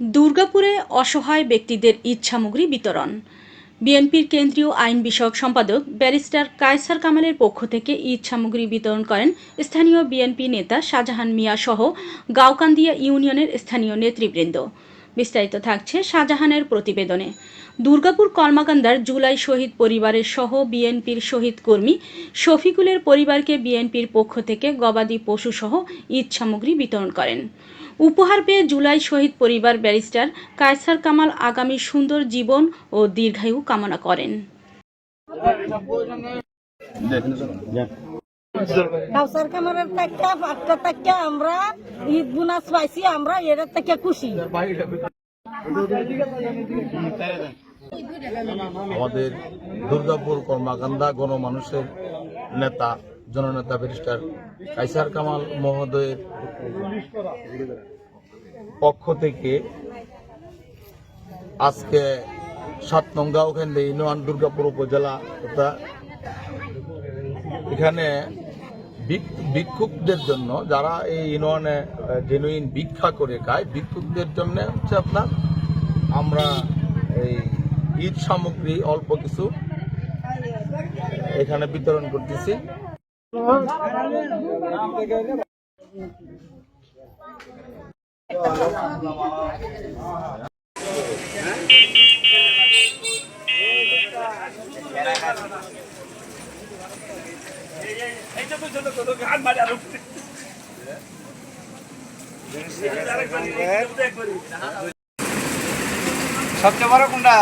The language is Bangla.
দুর্গাপুরে অসহায় ব্যক্তিদের ঈদ সামগ্রী বিতরণ। বিএনপির কেন্দ্রীয় আইন বিষয়ক সম্পাদক ব্যারিস্টার কায়সার কামালের পক্ষ থেকে ঈদ সামগ্রী বিতরণ করেন স্থানীয় বিএনপি নেতা শাহজাহান মিয়া সহ গাওকান্দিয়া ইউনিয়নের স্থানীয় নেতৃবৃন্দ। বিস্তারিত থাকছে শাহজাহানের প্রতিবেদনে। দুর্গাপুর কলমাকান্দার জুলাই শহীদ পরিবারের সহ বিএনপির শহীদ কর্মী শফিকুলের পরিবারকে বিএনপির পক্ষ থেকে গবাদি পশু সহ ঈদ সামগ্রী বিতরণ করেন। উপহার পেয়ে জুলাই শহীদ পরিবার ব্যারিস্টার কায়সার কামাল আগামী সুন্দর জীবন ও দীর্ঘায়ু কামনা করেন। কাউসার কামারের থেকে পাঁচটা থেকে আমরা ঈদ বোনাস পাইছি, আমরা এর থেকে খুশি। আমাদের দুর্গাপুর কর্মাকান্দা গণমানুষের নেতা, জননেতা ব্যারিস্টার কাইসার কামাল মহোদয়ের পক্ষ থেকে আজকে সাত নং গাঁওখান্ডে ইউনিয়ন দুর্গাপুর উপজেলা এখানে ভিক্ষুকদের জন্য যারা এই ইউনিয়নে জেনুইন ভিক্ষা করে খায়, ভিক্ষুকদের জন্য হচ্ছে আপনার আমরা এই ঈদ সামগ্রী অল্প কিছু এখানে বিতরণ করতেছি। সবচেয়ে বড় কোনটা?